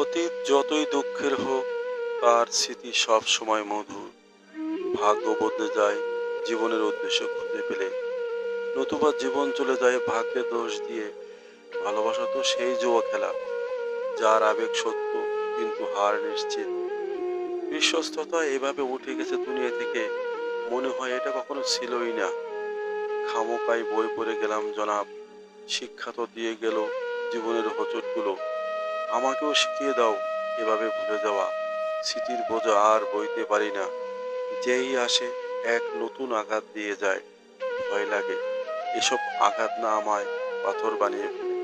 অতীত যতই দুঃখের হোক, তার স্মৃতি সব সময় মধুর। ভাগ্য বদলে যায়, জীবনের উদ্দেশ্য খুঁজে পেলে। নতুবা জীবন চলে যায় ভাগ্যের দোষ দিয়ে। ভালোবাসা তো সেই জুয়া খেলা, যার আবেগ সত্য কিন্তু হার নিশ্চিত। বিশ্বস্ততা এভাবে উঠে গেছে দুনিয়া থেকে, মনে হয় এটা কখনো ছিলই না। খামোকাই বই পড়ে গেলাম জনাব, শিক্ষা তো দিয়ে গেল জীবনের হোঁচটগুলো। আমাকেও শিখিয়ে দাও এভাবে ভুলে যাওয়া। স্মৃতির বোঝা আর বইতে পারি না। যেই আসে, এক নতুন আঘাত দিয়ে যায়। ভয় লাগে। এসব আঘাত না আমায় পাথর বানিয়ে ফেলে।